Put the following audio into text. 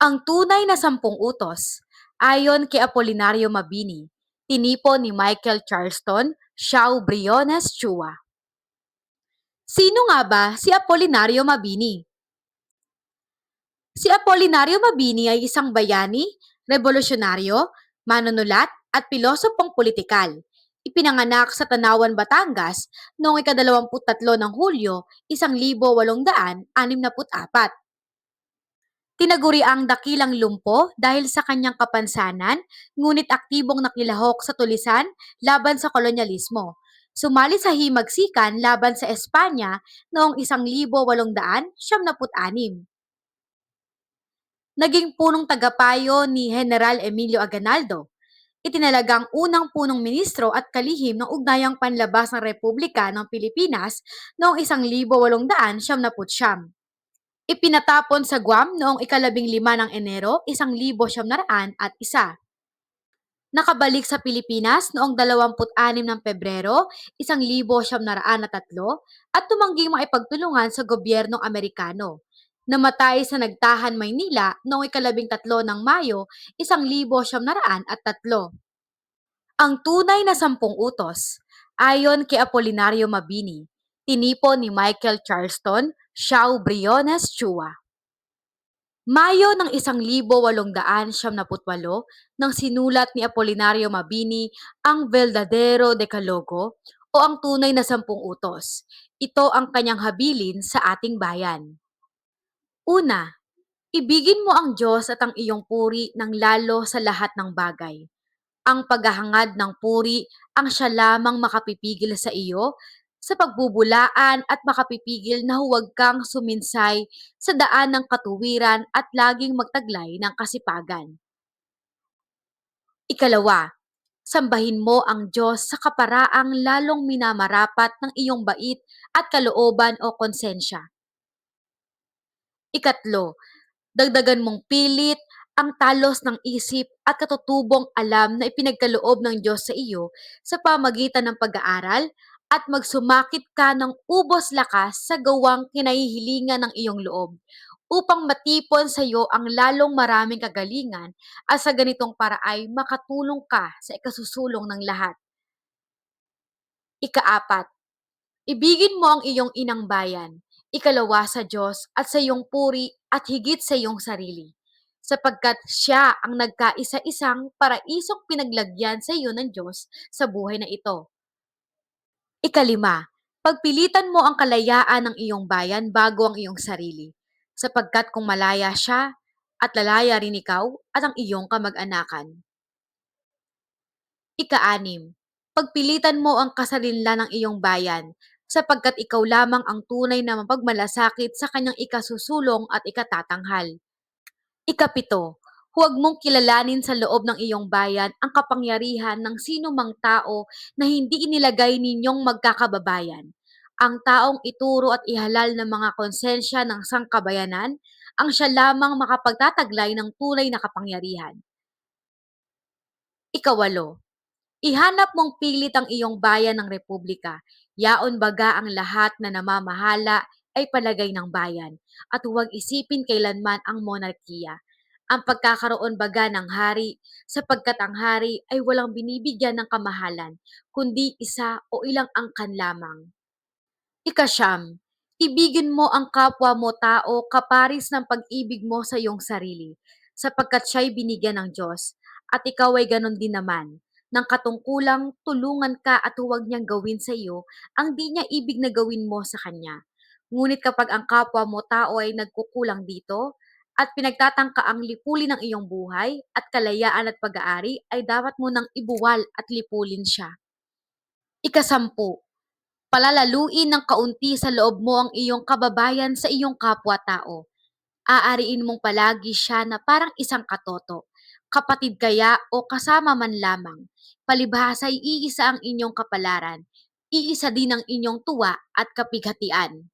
Ang tunay na sampung utos, ayon kay Apolinario Mabini, tinipon ni Michael Charleston, Xiao Briones Chua. Sino nga ba si Apolinario Mabini? Si Apolinario Mabini ay isang bayani, revolusyonaryo, manunulat at pilosopong politikal. Ipinanganak sa Tanawan, Batangas noong ikadalawamput-tatlo ng Hulyo, isang libo walong daan anim na apat. Tinaguri ang dakilang lumpo dahil sa kanyang kapansanan, ngunit aktibong nakilahok sa tulisan laban sa kolonyalismo. Sumali sa himagsikan laban sa Espanya noong 1886. Naging punong tagapayo ni General Emilio Aguinaldo. Itinalagang unang punong ministro at kalihim ng ugnayang panlabas ng Republika ng Pilipinas noong 1879. Ipinatapon sa Guam noong ikalabing lima ng Enero, isang libo siyam naraan at isa. Nakabalik sa Pilipinas noong 26 ng Pebrero, isang libo siyam naraan at tatlo, at tumangging maipagtulungan sa gobyernong Amerikano. Namatay sa Nagtahan, Maynila noong ikalabing tatlo ng Mayo, isang libo siyam naraan at tatlo. Ang tunay na sampung utos, ayon kay Apolinario Mabini, tinipon ni Michael Charleston, Xiao Briones Chua. Mayo ng 1888 nang sinulat ni Apolinario Mabini ang Verdadero Decalogo o ang tunay na sampung utos. Ito ang kanyang habilin sa ating bayan. Una, ibigin mo ang Diyos at ang iyong puri ng lalo sa lahat ng bagay. Ang paghahangad ng puri ang siya lamang makapipigil sa iyo sa pagbubulaan at makapipigil na huwag kang suminsay sa daan ng katuwiran at laging magtaglay ng kasipagan. Ikalawa, sambahin mo ang Diyos sa kaparaang lalong minamarapat ng iyong bait at kalooban o konsensya. Ikatlo, dagdagan mong pilit ang talos ng isip at katutubong alam na ipinagkaloob ng Diyos sa iyo sa pamagitan ng pag-aaral at magsumakit ka ng ubos lakas sa gawang kinahihilingan ng iyong loob upang matipon sa iyo ang lalong maraming kagalingan at sa ganitong paraay makatulong ka sa ikasusulong ng lahat. Ikaapat, ibigin mo ang iyong inang bayan, ikalawa sa Diyos at sa iyong puri at higit sa iyong sarili, sapagkat siya ang nagkaisa-isang paraisong pinaglagyan sa iyo ng Diyos sa buhay na ito. Ikalima, pagpilitan mo ang kalayaan ng iyong bayan bago ang iyong sarili, sapagkat kung malaya siya, at lalaya rin ikaw at ang iyong kamag-anakan. Ikaanim, pagpilitan mo ang kasarinlan ng iyong bayan, sapagkat ikaw lamang ang tunay na mapagmalasakit sa kanyang ikasusulong at ikatatanghal. Ikapito, Huwag mong kilalanin sa loob ng iyong bayan ang kapangyarihan ng sino mang tao na hindi inilagay ninyong magkakababayan. Ang taong ituro at ihalal ng mga konsensya ng sangkabayanan, ang siya lamang makapagtataglay ng tunay na kapangyarihan. Ikawalo, ihanap mong pilit ang iyong bayan ng republika. Yaon baga ang lahat na namamahala ay palagay ng bayan at huwag isipin kailanman ang monarkiya ang pagkakaroon baga ng hari, sapagkat ang hari ay walang binibigyan ng kamahalan, kundi isa o ilang angkan lamang. Ikasyam, ibigin mo ang kapwa mo tao kaparis ng pag-ibig mo sa iyong sarili, sapagkat siya'y binigyan ng Diyos, at ikaw ay ganon din naman, ng katungkulang tulungan ka at huwag niyang gawin sa iyo ang di niya ibig na gawin mo sa kanya. Ngunit kapag ang kapwa mo tao ay nagkukulang dito, at pinagtatangka ang lipulin ng iyong buhay at kalayaan at pag-aari ay dapat mo nang ibuwal at lipulin siya. Ikasampu, palalaluin ng kaunti sa loob mo ang iyong kababayan sa iyong kapwa-tao. Aariin mong palagi siya na parang isang katoto, kapatid kaya o kasama man lamang. Palibhasa ay iisa ang inyong kapalaran, iisa din ang inyong tuwa at kapighatian.